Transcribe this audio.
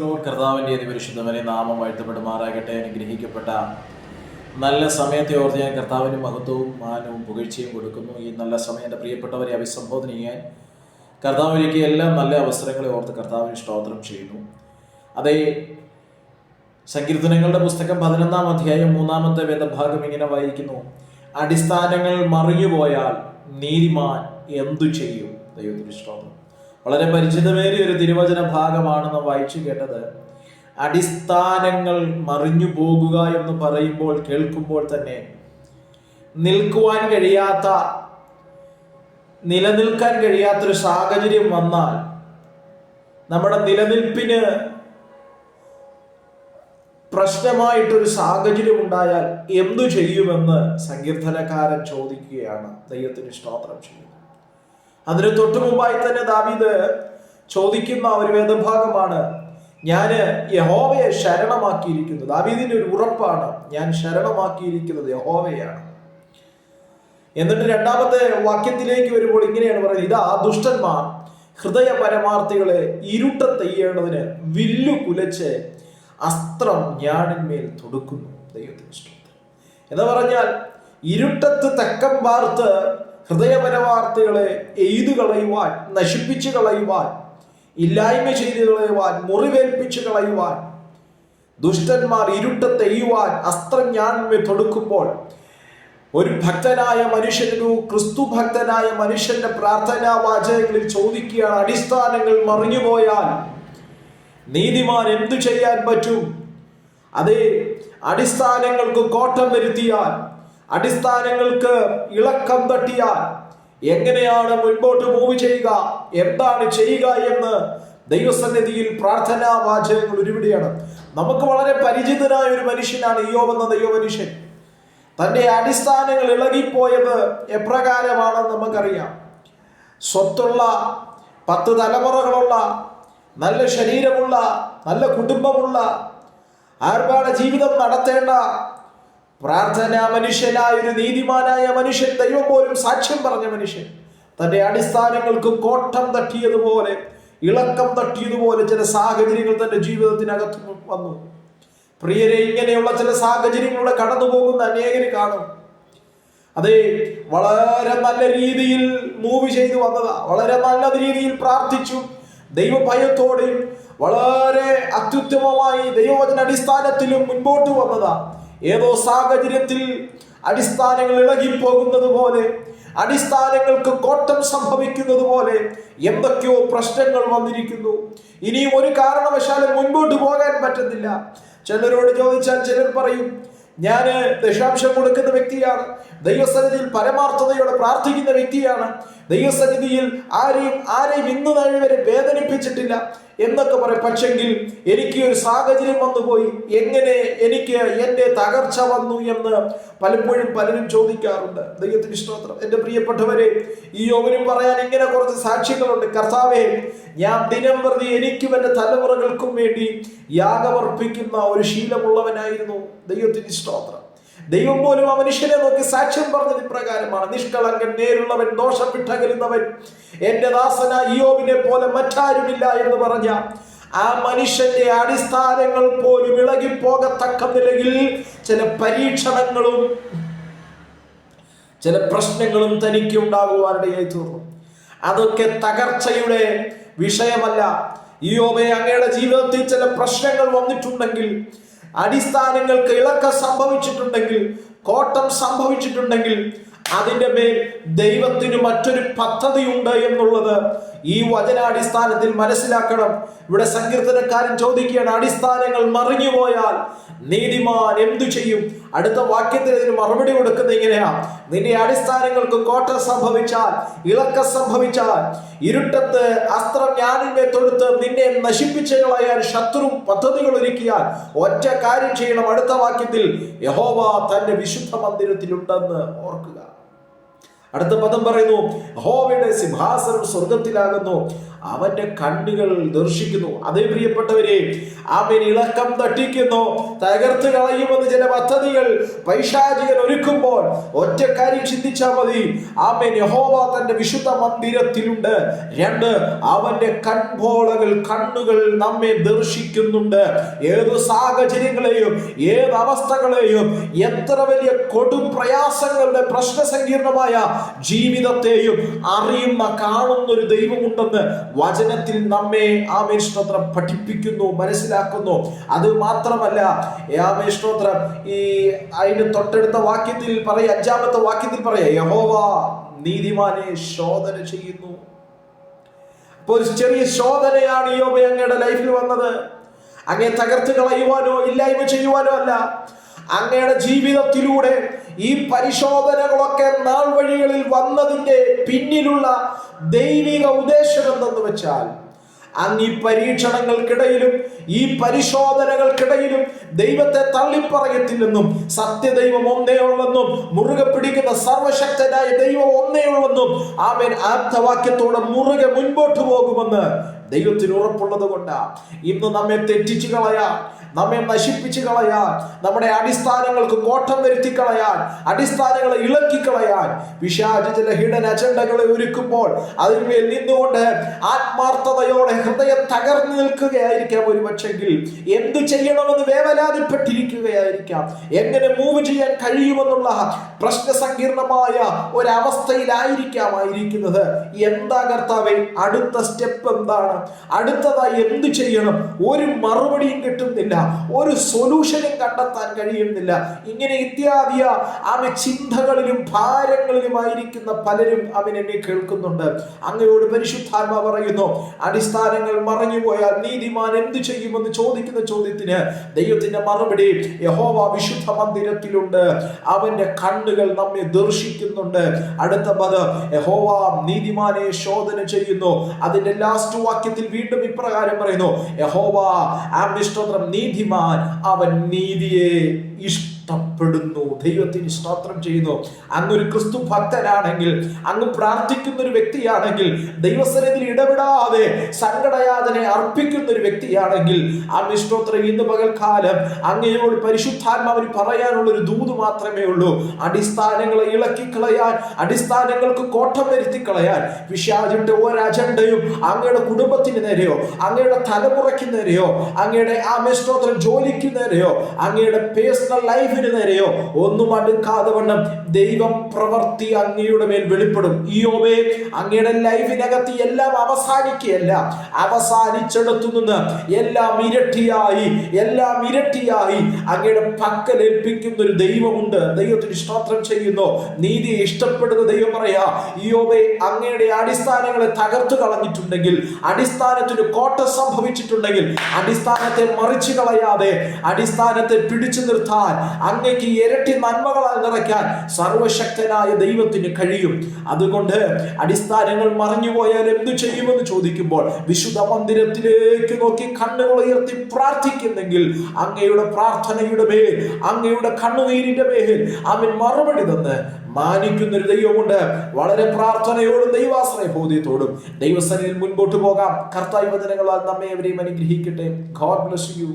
Lord കർത്താവിന്റെ അതിപരിശുദ്ധമനെ നാമം വാഴ്ത്തപ്പെടുമാറാകട്ടെ അനുഗ്രഹിക്കപ്പെട്ട നല്ല സമയത്തെ ഓർത്ത് ഞാൻ കർത്താവിന് മഹത്വവും മാനവും പുകഴ്ചയും കൊടുക്കുന്നു. ഈ നല്ല സമയം എന്റെ പ്രിയപ്പെട്ടവരെ അഭിസംബോധന ചെയ്യാൻ കർത്താവ് ഒരുക്കിയ എല്ലാ നല്ല അവസരങ്ങളെ ഓർത്ത് കർത്താവിന് സ്തോത്രം ചെയ്യുന്നു. അതേ സങ്കീർത്തനങ്ങളുടെ പുസ്തകം പതിനൊന്നാം അധ്യായം മൂന്നാമത്തെ വേദഭാഗം ഇങ്ങനെ വായിക്കുന്നു. അടിസ്ഥാനങ്ങൾ മറിഞ്ഞുപോയാൽ നീതിമാൻ എന്തു ചെയ്യും? ദൈവത്തിന് സ്തോത്രം. വളരെ പരിചിതമേറിയ ഒരു തിരുവചന ഭാഗമാണ് നാം വായിച്ചു കേട്ടത്. അടിസ്ഥാനങ്ങൾ മറിഞ്ഞു പോകുക എന്ന് പറയുമ്പോൾ കേൾക്കുമ്പോൾ തന്നെ നിൽക്കുവാൻ കഴിയാത്ത നിലനിൽക്കാൻ കഴിയാത്തൊരു സാഹചര്യം വന്നാൽ നമ്മുടെ നിലനിൽപ്പിന് പ്രശ്നമായിട്ടൊരു സാഹചര്യം ഉണ്ടായാൽ എന്തു ചെയ്യുമെന്ന് സങ്കീർത്തനക്കാരൻ ചോദിക്കുകയാണ്. ദൈവത്തിന് സ്തോത്രം ചെയ്യുന്നത് അതിന് തൊട്ടു മുമ്പായി തന്നെ ദാവീദ് ചോദിക്കുന്ന ഒരു വേദഭാഗമാണ് ഞാൻ യഹോവയെ ശരണമാക്കിയിരിക്കുന്നു. ദാവീദിന്റെ ഒരു ഉറപ്പാണ് ഞാൻ ശരണമാക്കിയിരിക്കുന്നത് യഹോവയാണ്. എന്നിട്ട് രണ്ടാമത്തെ വാക്യത്തിലേക്ക് വരുമ്പോൾ ഇങ്ങനെയാണ് പറയുന്നത് ഇതാ ദുഷ്ടന്മാർ ഹൃദയ പരമാർത്ഥികളെ ഇരുട്ടത്തെയ്യേണ്ടതിന് വില്ലു കുലച്ച് അസ്ത്രം ഞാണിന്മേൽ തൊടുക്കുന്നു ദൈവത്തിന് ഇഷ്ടം എന്ന് പറഞ്ഞാൽ ഇരുട്ടത്ത് തെക്കം പാർത്ത് ഹൃദയപരമാർത്ഥികളെ എയ്തു കളയുവാൻ നശിപ്പിച്ചു കളയുവാൻ ഇല്ലായ്മ ചെയ്തു കളയുവാൻ മുറിവേൽപ്പിച്ചു കളയുവാൻ ദുഷ്ടന്മാർ ഇരുട്ടത്തെ തെയ്യുവാൻ അസ്ത്രം ഞാൻ തൊടുക്കുമ്പോൾ ഒരു ഭക്തനായ മനുഷ്യനു ക്രിസ്തു ഭക്തനായ മനുഷ്യന്റെ പ്രാർത്ഥനാ വാചകങ്ങളിൽ ചോദിക്കുകയാണ് അടിസ്ഥാനങ്ങൾ മറിഞ്ഞുപോയാൽ നീതിമാൻ എന്തു ചെയ്യാൻ പറ്റും? അതേ അടിസ്ഥാനങ്ങൾക്ക് കോട്ടം വരുത്തിയാൽ അടിസ്ഥാനങ്ങൾക്ക് ഇളക്കം തട്ടിയാൽ എങ്ങനെയാണ് മുൻപോട്ട് മൂവ് ചെയ്യുക? എന്താണ് ചെയ്യുക എന്ന് ദൈവസന്നിധിയിൽ പ്രാർത്ഥനാ വാചകങ്ങൾ ഒരുപിടിയാണ് നമുക്ക് വളരെ പരിചിതനായ ഒരു മനുഷ്യനാണ് യോബ് എന്ന ദൈവ മനുഷ്യൻ തന്റെ അടിസ്ഥാനങ്ങൾ ഇളകിപ്പോയത് എപ്രകാരമാണെന്ന് നമുക്കറിയാം. സ്വത്തുള്ള പത്ത് തലമുറകളുള്ള നല്ല ശരീരമുള്ള നല്ല കുടുംബമുള്ള ആർഭാട ജീവിതം നടത്തേണ്ട പ്രാർത്ഥനാ മനുഷ്യനായ ഒരു നീതിമാനായ മനുഷ്യൻ ദൈവം പോലും സാക്ഷ്യം പറഞ്ഞ മനുഷ്യൻ. തന്റെ അടിസ്ഥാനങ്ങൾക്ക് കോട്ടം തട്ടിയതുപോലെ ഇളക്കം തട്ടിയതുപോലെ ചില സാഹചര്യങ്ങൾ തന്റെ ജീവിതത്തിനകത്ത് വന്നു. പ്രിയരെ ഇങ്ങനെയുള്ള ചില സാഹചര്യങ്ങളിലൂടെ കടന്നു പോകുന്ന അനേകര് കാണും. അതെ വളരെ നല്ല രീതിയിൽ മൂവ് ചെയ്തു വന്നതാ. വളരെ നല്ല രീതിയിൽ പ്രാർത്ഥിച്ചു. ദൈവഭയത്തോടെയും വളരെ അത്യുത്തമമായി ദൈവവചന അടിസ്ഥാനത്തിലും മുൻപോട്ട് വന്നതാ. ഏതോ സാഹചര്യത്തിൽ അടിസ്ഥാനങ്ങൾ ഇളകിപ്പോകുന്നത് പോലെ അടിസ്ഥാനങ്ങൾക്ക് കോട്ടം സംഭവിക്കുന്നത് പോലെ എന്തൊക്കെയോ പ്രശ്നങ്ങൾ വന്നിരിക്കുന്നു. ഇനിയും ഒരു കാരണവശാലും മുൻപോട്ട് പോകാൻ പറ്റുന്നില്ല. ചിലരോട് ചോദിച്ചാൽ ചിലർ പറയും ഞാൻ ദശാംശം കൊടുക്കുന്ന വ്യക്തിയാണ് ദൈവസന്നിധിയിൽ പരമാർത്ഥതയോടെ പ്രാർത്ഥിക്കുന്ന വ്യക്തിയാണ് ദൈവസന്നിധിയിൽ ആരെയും ആരെയും ഇന്ന് നാഴി വരെ വേദനിപ്പിച്ചിട്ടില്ല എന്നൊക്കെ പറയും. പക്ഷെങ്കിൽ എനിക്ക് ഒരു സാഹചര്യം വന്നുപോയി. എങ്ങനെ എനിക്ക് എന്റെ തകർച്ച വന്നു എന്ന് പലപ്പോഴും പലരും ചോദിക്കാറുണ്ട്. ദൈവത്തിന് സ്തോത്രം. എന്റെ പ്രിയപ്പെട്ടവരെ ഈ യോഗനും പറയാൻ ഇങ്ങനെ കുറച്ച് സാക്ഷ്യങ്ങളുണ്ട്. കർത്താവേ ഞാൻ ദിനം പ്രതി എനിക്കും എന്റെ തലമുറകൾക്കും വേണ്ടി യാഗമർപ്പിക്കുന്ന ഒരു ശീലമുള്ളവനായിരുന്നു ദൈവത്തിന് സ്തോത്രം. ദൈവം പോലും ആ മനുഷ്യനെ നോക്കി സാക്ഷ്യം പറഞ്ഞത് ഇപ്രകാരമാണ്. നിഷ്കളങ്കൻ നേരുള്ളവൻ ദോഷം വിട്ടകലുന്നവൻ. എന്റെ ദാസന ഇയോവിനെ പോലെ മറ്റാരുമില്ല എന്ന് പറഞ്ഞ ആ മനുഷ്യന്റെ അടിസ്ഥാനങ്ങൾ പോലും ഇളകിപ്പോകത്തക്ക നിലയിൽ ചില പരീക്ഷണങ്ങളും ചില പ്രശ്നങ്ങളും തനിക്ക് ഉണ്ടാകുവാനിടയായി തീർന്നു. അതൊക്കെ തകർച്ചയുടെ വിഷയമല്ല. ഇയോബെ അങ്ങയുടെ ജീവിതത്തിൽ ചില പ്രശ്നങ്ങൾ വന്നിട്ടുണ്ടെങ്കിൽ അടിസ്ഥാനങ്ങൾക്ക് ഇളക്കം സംഭവിച്ചിട്ടുണ്ടെങ്കിൽ കോട്ടം സംഭവിച്ചിട്ടുണ്ടെങ്കിൽ അതിന്റെ മേൽ ദൈവത്തിന് മറ്റൊരു പദ്ധതിയുണ്ട് എന്നുള്ളത് ഈ വചനാടിസ്ഥാനത്തിൽ മനസ്സിലാക്കണം. ഇവിടെ സങ്കീർത്തനക്കാരൻ ചോദിക്കുകയാണ് അടിസ്ഥാനങ്ങൾ മറിഞ്ഞുപോയാൽ നീതിമാൻ എന്തു ചെയ്യും? അടുത്ത വാക്യത്തിൽ ഇതിന് മറുപടി കൊടുക്കുന്നത് ഇങ്ങനെയാ. നിന്റെ അടിസ്ഥാനങ്ങൾക്ക് കോട്ട സംഭവിച്ചാൽ ഇളക്ക സംഭവിച്ചാൽ ഇരുട്ടത്ത് അസ്ത്രം ഞാനിന്റെ തൊടുത്ത് നിന്നെ നശിപ്പിച്ചു കളയാൻ ശത്രു പദ്ധതികൾ ഒരുക്കിയാൽ ഒറ്റ കാര്യം ചെയ്യണം. അടുത്ത വാക്യത്തിൽ യഹോവ തന്റെ വിശുദ്ധ മന്ദിരത്തിലുണ്ടെന്ന് ഓർക്കുക. അടുത്ത പദം പറയുന്നു ഹോവയുടെ സിംഹാസനം സ്വർഗത്തിലാകുന്നു അവന്റെ കണ്ണുകൾ ദർശിക്കുന്നു. അതേ പ്രിയപ്പെട്ടവരെ അവൻ ഇളക്കം തട്ടിക്കുന്നു. തകർത്ത് കളയുമെന്ന് ചില പദ്ധതികൾ പൈശാചികൻ ഒരുക്കുമ്പോൾ ഒറ്റ കാര്യം ചിന്തിച്ചാൽ മതി. അവൻ യഹോവ തന്റെ വിശുദ്ധ മന്ദിരത്തിലുണ്ട്. രണ്ട് അവന്റെ കൺപോളകൾ കണ്ണുകൾ നമ്മെ ദർശിക്കുന്നുണ്ട്. ഏത് സാഹചര്യങ്ങളെയും ഏത് അവസ്ഥകളെയും എത്ര വലിയ കൊടും പ്രയാസങ്ങളുടെ പ്രശ്ന സങ്കീർണമായ ജീവിതത്തെയും അറിയുന്ന കാണുന്ന ഒരു ദൈവമുണ്ടെന്ന് വചനത്തിൽ നമ്മെ ആമേൻ സ്തോത്രം പഠിപ്പിക്കുന്നു മനസ്സിലാക്കുന്നു. അത് മാത്രമല്ല ആമേൻ സ്തോത്രം ഈ അതിന് തൊട്ടടുത്ത വാക്യത്തിൽ പറയ അഞ്ചാമത്തെ വാക്യത്തിൽ പറയാ യഹോവ നീതിമാനെ ശോധന ചെയ്യുന്നു. അപ്പോൾ ഒരു ചെറിയ ശോധനയാണ് യോബ അങ്ങയുടെ ലൈഫിൽ വന്നത്. അങ്ങേ തകർത്ത് കളയുവാനോ ഇല്ലായ്മ ചെയ്യുവാനോ അല്ല. അങ്ങയുടെ ജീവിതത്തിലൂടെ ഈ പരിശോധനകളൊക്കെ നാൾ വഴികളിൽ വന്നതിന്റെ പിന്നിലുള്ള ദൈവിക ഉദ്ദേശം എന്തെന്ന് വെച്ചാൽ അങ്ങ് ഈ പരീക്ഷണങ്ങൾക്കിടയിലും ഈ പരിശോധനകൾക്കിടയിലും ദൈവത്തെ തള്ളിപ്പറയത്തില്ലെന്നും സത്യദൈവം ഒന്നേ ഉള്ളെന്നും മുറുകെ പിടിക്കുന്ന സർവശക്തനായ ദൈവം ഒന്നേ ഉള്ളെന്നും ആമേൻ ആപ്തവാക്യത്തോടെ മുറുകെ മുൻപോട്ട് പോകുമെന്ന് ദൈവത്തിന് ഉറപ്പുള്ളത് കൊണ്ടാ. ഇന്ന് നമ്മെ തെറ്റിച്ചു കളയാൻ നമ്മെ നശിപ്പിച്ചു കളയാൻ നമ്മുടെ അടിസ്ഥാനങ്ങൾക്ക് കോട്ടം വരുത്തി കളയാൻ അടിസ്ഥാനങ്ങളെ ഇളക്കി കളയാൻ വിഷാജ ചില ഹിഡൻ അജണ്ടകളെ ഒരുക്കുമ്പോൾ അതിന്മേൽ നിന്നുകൊണ്ട് ആത്മാർത്ഥതയോടെ ഹൃദയം തകർന്നു നിൽക്കുകയായിരിക്കാം ഒരു പക്ഷെങ്കിൽ എന്ത് ചെയ്യണമെന്ന് വേവലാതിപ്പെട്ടിരിക്കുകയായിരിക്കാം. എങ്ങനെ മൂവ് ചെയ്യാൻ കഴിയുമെന്നുള്ള പ്രശ്ന സങ്കീർണമായ ഒരവസ്ഥയിലായിരിക്കാം ആയിരിക്കുന്നത് എന്താ കർത്താവെ അടുത്ത സ്റ്റെപ്പ് എന്താണ്? അടുത്തതായി എന്ത് ചെയ്യണം? ഒരു മറുപടിയും കിട്ടുന്നില്ല. ഒരു സൊല്യൂഷനും കണ്ടെത്താൻ കഴിയുന്നില്ല. ഇങ്ങനെ ഇത്യാദിയ അവന് ചിന്തകളിലും ഭാരങ്ങളിലുമായിരിക്കുന്ന പലരും അവൻ എന്നെ കേൾക്കുന്നുണ്ട്. അങ്ങയോട് പരിശുദ്ധാത്മ പറയുന്നു അടിസ്ഥാനങ്ങൾ മറഞ്ഞുപോയാൽ നീതിമാൻ എന്ത് ചെയ്യുമെന്ന് ചോദിക്കുന്ന ചോദ്യത്തിന് ദൈവത്തിന്റെ മറുപടി യഹോവ വിശുദ്ധ മന്ദിരത്തിലുണ്ട്. അവന്റെ കണ്ണുകൾ നമ്മെ ദർശിക്കുന്നുണ്ട്. അടുത്ത പദ യഹോവ നീതിമാനെ ശോധന ചെയ്യുന്നു. അതിന്റെ ലാസ്റ്റ് വാക്യത്തിൽ വീണ്ടും ഇപ്രകാരം പറയുന്നു യഹോവ ആമിഷ്ടോത്രം നീതിമാൻ അവൻ നീതിയെ ഇഷ്ടപ്പെടുന്നു. ദൈവത്തിന് സ്തോത്രം ചെയ്യുന്നു. അങ്ങൊരു ക്രിസ്തു ഭക്തനാണെങ്കിൽ അങ്ങ് പ്രാർത്ഥിക്കുന്ന ഒരു വ്യക്തിയാണെങ്കിൽ ദൈവസനത്തിൽ ഇടപെടാതെ സങ്കടയാതനെ അർപ്പിക്കുന്ന ഒരു വ്യക്തിയാണെങ്കിൽ അങ്ങ് സ്തോത്രം ഇന്ന് പകൽക്കാലം അങ്ങയോട് പരിശുദ്ധാത്മാവിന് പറയാനുള്ള ഒരു ദൂത് മാത്രമേ ഉള്ളൂ. അടിസ്ഥാനങ്ങളെ ഇളക്കിക്കളയാൻ അടിസ്ഥാനങ്ങൾക്ക് കോട്ടം വരുത്തി കളയാൻ വിശാജിന്റെ ഓരോ അജണ്ടയും അങ്ങയുടെ കുടുംബത്തിന് നേരെയോ അങ്ങയുടെ തലമുറയ്ക്ക് നേരെയോ അങ്ങയുടെ ആ സ്തോത്രം ജോലിക്ക് നേരെയോ അങ്ങയുടെ പേഴ്സണൽ ലൈഫിന് നേരെയോ ഒന്നും അടുക്കാതെ വണ്ണം ദൈവം പ്രവർത്തി അങ്ങയുടെ മേൽ വെളിപ്പെടും. ഈ ഓവേ അങ്ങയുടെ ലൈഫിനകത്ത് എല്ലാം അവസാനിക്കുകയല്ല. അവസാനിച്ചെടുത്തു നിന്ന് എല്ലാം ഇരട്ടിയായി എല്ലാം ഇരട്ടിയായി അങ്ങയുടെ പക്കൽ ഏൽപ്പിക്കുന്ന ഒരു ദൈവമുണ്ട്. ദൈവത്തിന് സ്തോത്രം ചെയ്യുന്നു. നീതി ഇഷ്ടപ്പെടുന്ന ദൈവം പറയാ യോബെ അങ്ങയുടെ അടിസ്ഥാനങ്ങളെ തകർത്തു കളഞ്ഞിട്ടുണ്ടെങ്കിൽ അടിസ്ഥാനത്തിന് കോട്ട സംഭവിച്ചിട്ടുണ്ടെങ്കിൽ അടിസ്ഥാനത്തെ മറിച്ചു കളയാതെ അടിസ്ഥാനത്തെ പിടിച്ചു നിർത്താൻ അങ്ങേക്ക് ഇരട്ടി നന്മകളാൽ നിറയ്ക്കാൻ സർവശക്തനായ ദൈവത്തിന് കഴിയും. അതുകൊണ്ട് അടിസ്ഥാനങ്ങൾ മറഞ്ഞുപോയാൽ എന്തു ചെയ്യുമെന്ന് ചോദിക്കുമ്പോൾ വിശുദ്ധ മന്ദിരത്തിലേക്ക് നോക്കി കണ്ണുകൾ ഉയർത്തി പ്രാർത്ഥിക്കുന്നെങ്കിൽ അങ്ങയുടെ പ്രാർത്ഥനയുടെ മേൽ അങ്ങയുടെ കണ്ണുനീരിന്റെ മേൽ അവൻ മറുപടി തന്ന് മാനിക്കുന്ന ഒരു ദൈവമുണ്ട്. വളരെ പ്രാർത്ഥനയോടും ദൈവാശ്രയ ബോധ്യത്തോടും ദൈവസനയിൽ മുൻപോട്ട് പോകാം. കർത്തായ വചനങ്ങളാൽ നമ്മെ എവരെയും അനുഗ്രഹിക്കട്ടെ. God bless you